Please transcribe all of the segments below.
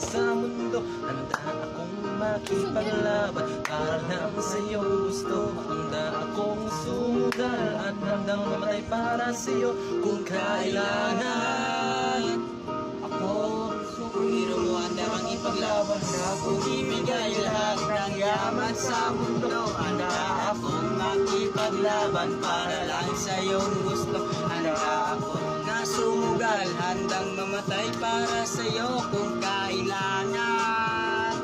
sa mundo. Handa akong makipaglaban Para lang sa iyong gusto Handa akong sumugal At handang mamatay para sa iyo. Kung kailangan Ako Superhero mo handa kang ipaglaban. Na kung ibigay lahat ng yaman sa mundo. Handa akong makipaglaban para lang sa iyong gusto handang mamatay para sa iyo kung kailangan.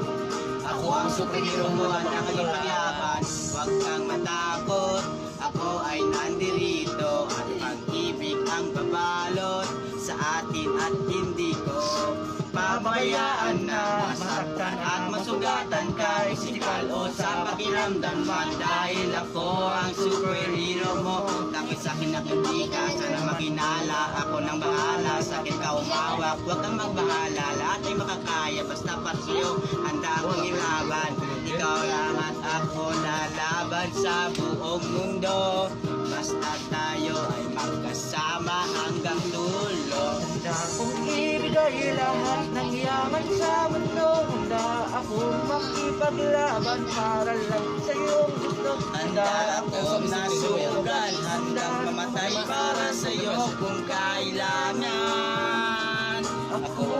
Ako ang superhero mo, handa kang ipaglaban Huwag kang matakot, ako ay nandirito At pag-ibig ang babalot sa atin at hindi ko Pabayaan na masaktan at masugatan ka Physical o sa pakiramdam. Dahil ako ang superhero mo Takit sa akin na hindi ka Sana makinala Ako nang bahala Sakit ka umawak Huwag kang magbahala. Lahat ay makakaya Basta para sa'yo Handa akong ilaban. Ikaw lang at ako lalaban sa buong mundo. Basta tayo ay magkasama hanggang dulo. Handa akong ibigay lahat ng yaman sa mundo. Handa akong makipaglaban para lang sa iyong gusto Handa. Ako na sugal Handang mamatay para sa iyo kung kailangan. Ako